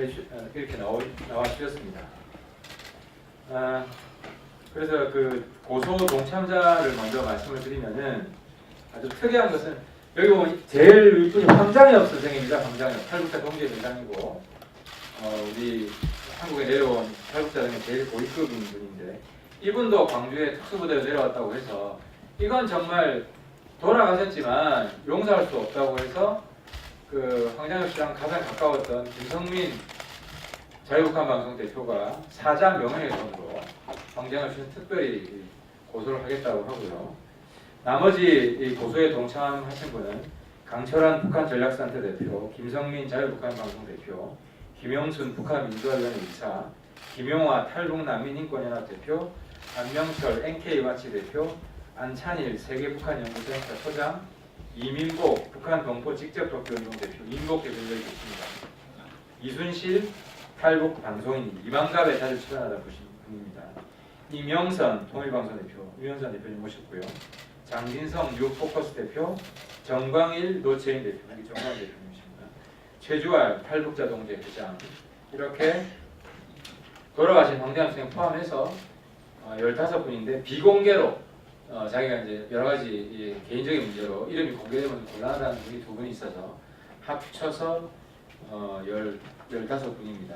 어, 이렇게 나오, 나와 주셨습니다. 아, 그래서 그 고소 동참자를 먼저 말씀을 드리면은 아주 특이한 것은 여기 보면 제일 윗분이 황장엽 선생입니다. 황장엽 탈북자 동계 대장이고 어, 우리 한국에 내려온 탈북자 중에 제일 고위급인 분인데 이분도 광주에 특수부대로 내려왔다고 해서 이건 정말 돌아가셨지만 용서할 수 없다고 해서 그 황장엽 씨랑 가장 가까웠던 김성민 자유북한 방송 대표가 사자 명예훼손으로 황장엽 씨는 특별히 고소를 하겠다고 하고요. 나머지 이 고소에 동참하신 분은 강철환 북한 전략센터 대표, 김성민 자유북한 방송 대표, 김영순 북한 민주화위원회 이사, 김용화 탈북 난민 인권연합 대표, 안명철 NK 와치 대표, 안찬일 세계 북한 연구센터 소장, 이민복 북한 동포 직접 독교 운동 대표, 이민복 대표들이 계십니다. 이순실 탈북 방송인 이만갑에 자주 출연하다 보신 분입니다. 이명선 통일방송 대표, 유영선 대표님 모셨고요. 장진성 뉴포커스 대표, 정광일 노채인 대표, 여기 정광일 대표님이십니다. 최주알 탈북자 동제 회장 이렇게 돌아가신 황대한 선생 포함해서 어, 15분인데 비공개로 어, 자기가 이제 여러 가지 이 개인적인 문제로 이름이 공개되면 곤란하다는 분이 두 분이 있어서 합쳐서 어, 열, 15분입니다.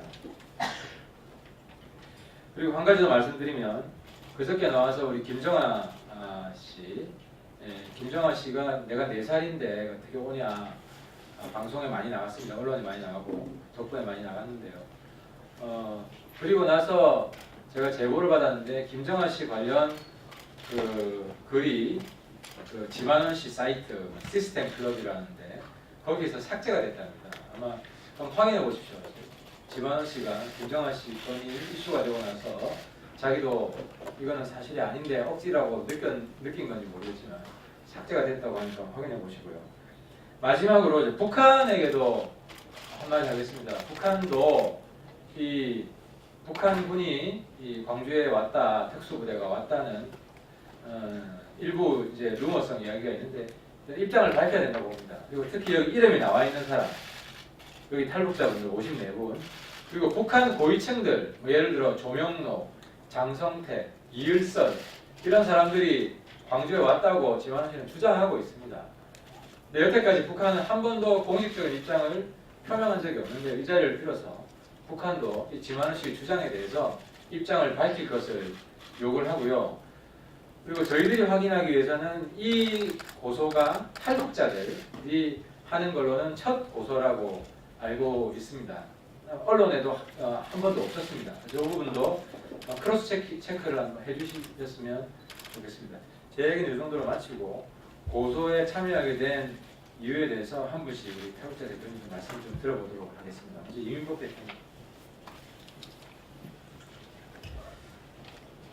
그리고 한 가지 더 말씀드리면 그저께 나와서 우리 김정아 아, 씨, 예, 김정아 씨가 내가 네 살인데 어떻게 오냐 아, 방송에 많이 나갔습니다. 언론에 많이 나가고 덕분에 많이 나갔는데요. 어, 그리고 나서 제가 제보를 받았는데 김정아 씨 관련 그 글이 그 지만원 씨 사이트 시스템 클럽이라는데 거기에서 삭제가 됐답니다. 아마 한번 확인해 보십시오. 지만원 씨가 김정아 씨 건이 이슈가 되고 나서 자기도 이거는 사실이 아닌데 억지라고 느꼈, 느낀 건지 모르겠지만 삭제가 됐다고 하니까 확인해 보시고요. 마지막으로 북한에게도 한마디 하겠습니다. 북한도 이 북한 분이 이 광주에 왔다 특수부대가 왔다는 어, 일부 이제 루머성 이야기가 있는데 입장을 밝혀야 된다고 봅니다. 그리고 특히 여기 이름이 나와 있는 사람 여기 탈북자분들 54분 그리고 북한 고위층들 뭐 예를 들어 조명록, 장성태, 이을선 이런 사람들이 광주에 왔다고 지만원 씨는 주장하고 있습니다. 근데 여태까지 북한은 한 번도 공식적인 입장을 표명한 적이 없는데 이 자리를 빌어서 북한도 이 지만원 씨의 주장에 대해서 입장을 밝힐 것을 요구를 하고요. 그리고 저희들이 확인하기 위해서는 이 고소가 탈북자들이 하는 걸로는 첫 고소라고 알고 있습니다. 언론에도 어, 한 번도 없었습니다. 이 부분도 어, 크로스 체크, 체크를 한번 해주셨으면 좋겠습니다. 제 얘기는 이 정도로 마치고 고소에 참여하게 된 이유에 대해서 한 분씩 우리 탈북자 대표님 좀 말씀 좀 들어보도록 하겠습니다. 먼저 이민복 대표님.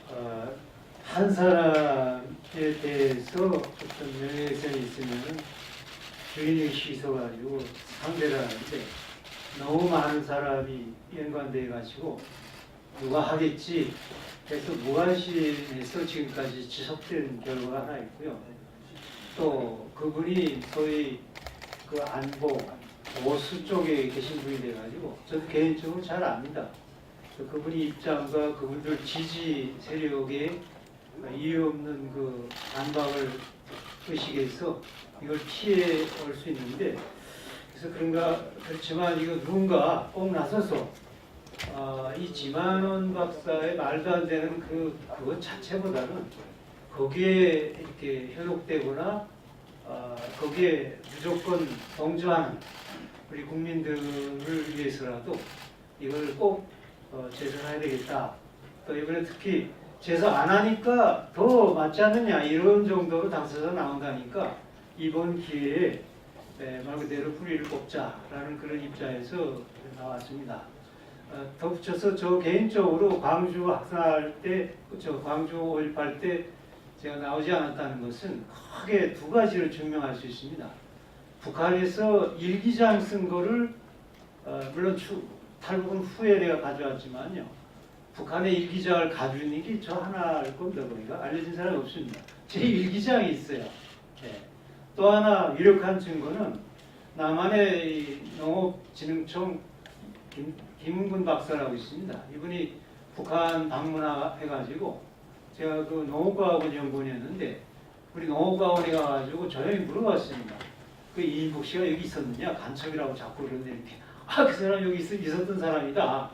어, 한 사람에 대해서 어떤 명예훼손이 있으면 주인이 씻어가지고 상대를 하는데 너무 많은 사람이 연관돼 가지고 누가 하겠지 해서 무관심에서 지금까지 지속된 결과가 하나 있고요. 또 그분이 소위 그 안보 보수 쪽에 계신 분이 돼가지고 저도 개인적으로 잘 압니다. 그래서 그분이 입장과 그분들 지지 세력의 이유 없는 그 반박을 의식해서 이걸 피해 올 수 있는데 그래서 그런가 그렇지만 이거 누군가 꼭 나서서 아, 이 지만원 박사의 말도 안 되는 그 그것 자체보다는 거기에 이렇게 현혹되거나 아, 거기에 무조건 동조하는 우리 국민들을 위해서라도 이걸 꼭 어, 제선해야 되겠다. 또 이번에 특히 제선 안 하니까 더 맞지 않느냐 이런 정도로 당사자 나온다니까 이번 기회에 네, 말 그대로 뿌리를 뽑자라는 그런 입장에서 나왔습니다. 어, 덧붙여서 저 개인적으로 광주 학살 때, 저 광주 5.18 때 제가 나오지 않았다는 것은 크게 두 가지를 증명할 수 있습니다. 북한에서 일기장 쓴 거를 어, 물론 추, 탈북은 후에 내가 가져왔지만요. 북한의 일기장을 가져온 일이 저 하나일 겁니다. 보니까 알려진 사람이 없습니다. 제 일기장이 있어요. 네. 또 하나 유력한 증거는 남한의 이 농업진흥청 김, 김군 박사라고 있습니다. 이분이 북한 방문해가지고 제가 그 농업과학원 연구원이었는데 우리 농업과학원에 가가지고 저녁에 물어봤습니다. 그 이인복 씨가 여기 있었느냐 간첩이라고 자꾸 그러는데 이렇게 아 그 사람 여기 있, 있었던 사람이다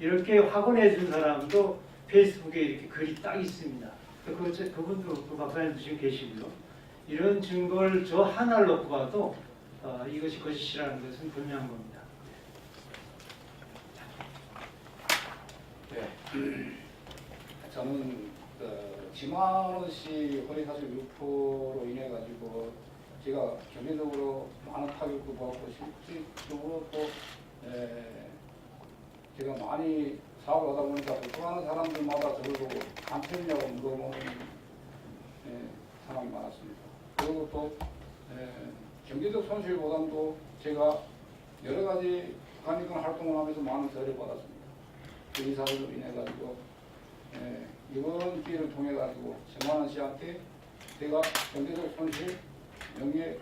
이렇게 확언해 준 사람도 페이스북에 이렇게 글이 딱 있습니다. 그, 그, 그분도 그 박사님도 지금 계시고요. 이런 증거를 저 하나를 놓고 봐도 어, 이것이 거짓이라는 것은 분명한 겁니다. 네. 저는 그 지만원 씨 허위사실 유포로 인해 가지고 제가 경제적으로 많은 타격도 받고 실질적으로 또 에, 제가 많이 사업을 하다 보니까 보통하는 사람들마다 저를 보고 간편이냐고 물어보는 에, 상황이 많았습니다. 그리고 또 에, 경제적 손실보다도 제가 여러 가지 북한인권 활동을 하면서 많은 저를 받았습니다. 이 사업으로 인해 가지고 예, 이번 기회를 통해 가지고 정만원 씨한테 제가 경제적 손실, 명예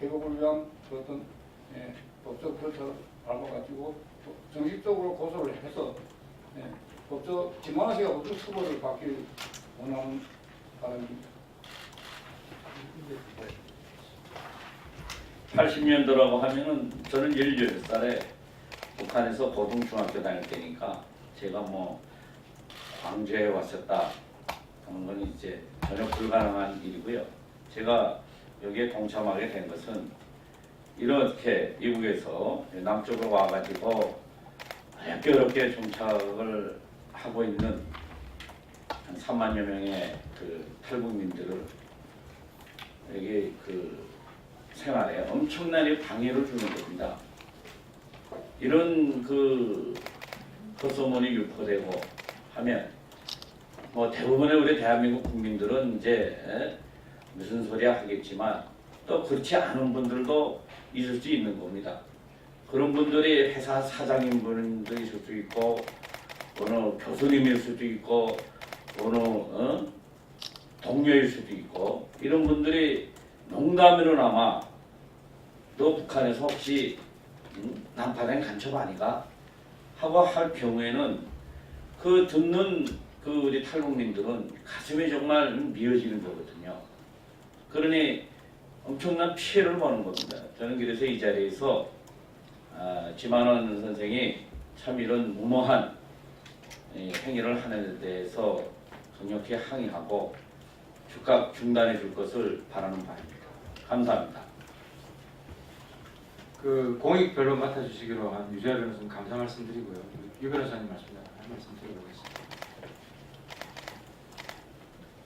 회복을 위한 그 어떤 예, 법적 절차를 밟아 가지고 정식적으로 고소를 해서 예, 법적 김만원 씨가 법적 처벌을 받길 원하는 바람입니다. 80년도라고 하면은 저는 18살에 북한에서 고등중학교 다닐 때니까 제가 뭐 광주에 왔었다 하는 건 이제 전혀 불가능한 일이고요. 제가 여기에 동참하게 된 것은 이렇게 미국에서 남쪽으로 와가지고 어렵게 어렵게 정착을 하고 있는 한 3만여 명의 그 탈북민들을 여기 그 생활에 엄청나게 방해를 주는 겁니다. 이런 그 헛소문이 유포되고 하면 뭐 대부분의 우리 대한민국 국민들은 이제 에? 무슨 소리야 하겠지만 또 그렇지 않은 분들도 있을 수 있는 겁니다. 그런 분들이 회사 사장인 분도 있을 수 있고 어느 교수님일 수도 있고 어느 어? 동료일 수도 있고 이런 분들이 농담으로나마 너 북한에서 혹시 음? 난파된 간첩 아니가? 하고 할 경우에는 그 듣는 그 우리 탈북민들은 가슴이 정말 미어지는 거거든요. 그러니 엄청난 피해를 보는 겁니다. 저는 그래서 이 자리에서 아, 지만원 선생이 참 이런 무모한 이 행위를 하는 데 대해서 강력히 항의하고 즉각 중단해 줄 것을 바라는 바입니다. 감사합니다. 그 공익 변론 맡아주시기로 한 유재하 변호사님 감사 말씀드리고요. 유 변호사님 말씀 한 말씀 드려보겠습니다.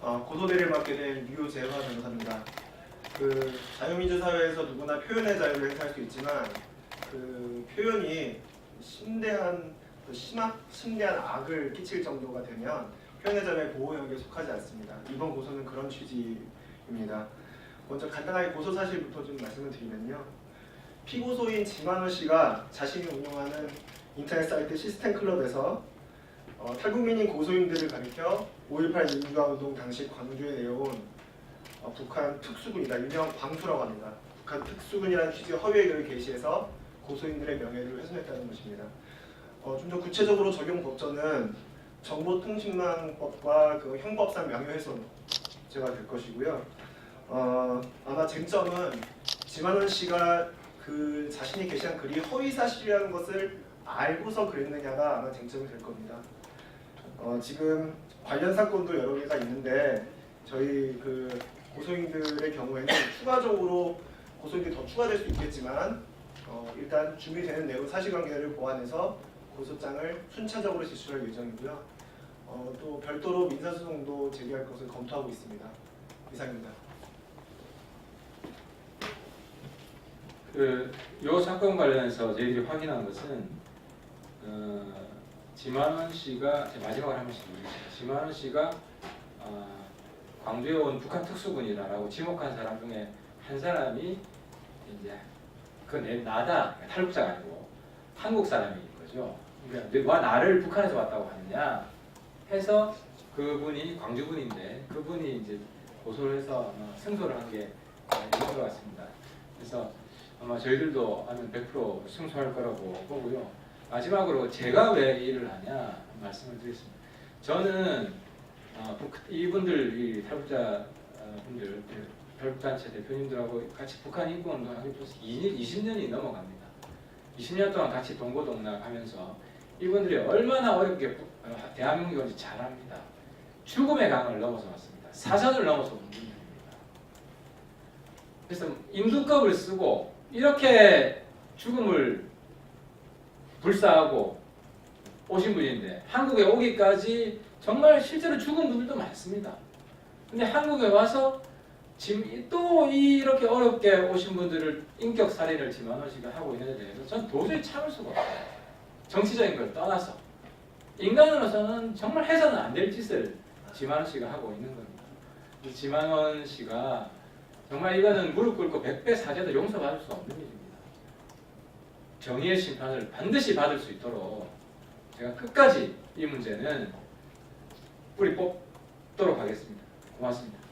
어, 고소대를 맡게 된 유재화 변호사입니다. 그 자유민주 사회에서 누구나 표현의 자유를 행사할 수 있지만 그 표현이 심대한 그 심악 심대한 악을 끼칠 정도가 되면 표현의 자유의 보호 영역에 속하지 않습니다. 이번 고소는 그런 취지입니다. 먼저 간단하게 고소 사실부터 좀 말씀을 드리면요. 피고소인 지만원 씨가 자신이 운영하는 인터넷 사이트 시스템 클럽에서 어, 탈북민인 고소인들을 가리켜 5.18 민주화 운동 당시 광주에 내려온 어, 북한 특수군이다. 일명 광수라고 합니다. 북한 특수군이라는 취지의 허위의 글을 게시해서 고소인들의 명예를 훼손했다는 것입니다. 어, 좀 더 구체적으로 적용 법전은 정보통신망법과 그 형법상 명예훼손죄가 될 것이고요. 어, 아마 쟁점은 지만원 씨가 그 자신이 게시한 글이 허위 사실이라는 것을 알고서 그랬느냐가 아마 쟁점이 될 겁니다. 어, 지금 관련 사건도 여러 개가 있는데 저희 그 고소인들의 경우에는 추가적으로 고소인들이 더 추가될 수 있겠지만 어, 일단 준비되는 내용 사실관계를 보완해서 고소장을 순차적으로 제출할 예정이고요. 어, 또 별도로 민사소송도 제기할 것을 검토하고 있습니다. 이상입니다. 그요 사건 관련해서 저희들이 확인한 것은 어, 지만원 씨가 제가 마지막으로 한 번씩 드리겠습니다. 지만원 씨가 어, 광주에 온 북한 특수군이라고 지목한 사람 중에 한 사람이 이제 그 내, 나다 탈북자가 아니고 한국 사람인 거죠. 그러니까 누가 나를 북한에서 왔다고 하느냐 해서 그분이 광주분인데 그분이 이제 고소를 해서 승소를 한 게 있는 것 같습니다. 그래서 아마 저희들도 하면 100% 승소할 거라고 보고요. 마지막으로 제가 왜 일을 하냐 말씀을 드리겠습니다. 저는 어, 북- 이분들 이 탈북자 어, 분들 탈북단체 대표님들하고 같이 북한 인권운동 하기 벌써 20년이 넘어갑니다. 20년 동안 같이 동고동락하면서 이분들이 얼마나 어렵게 북- 어, 대한민국에 온지 잘 압니다. 죽음의 강을 넘어서 왔습니다. 사전을 넘어서 온 분들입니다. 그래서 임두껍을 쓰고 이렇게 죽음을 불사하고 오신 분인데 한국에 오기까지 정말 실제로 죽은 분들도 많습니다. 근데 한국에 와서 지금 또 이렇게 어렵게 오신 분들을 인격 살인을 지만원 씨가 하고 있는 데 대해서 전 도저히 참을 수가 없어요. 정치적인 걸 떠나서 인간으로서는 정말 해서는 안 될 짓을 지만원 씨가 하고 있는 겁니다. 이 지만원 씨가 정말 이거는 무릎 꿇고 백배 사죄도 용서받을 수 없는 일입니다. 정의의 심판을 반드시 받을 수 있도록 제가 끝까지 이 문제는 뿌리 뽑도록 하겠습니다. 고맙습니다.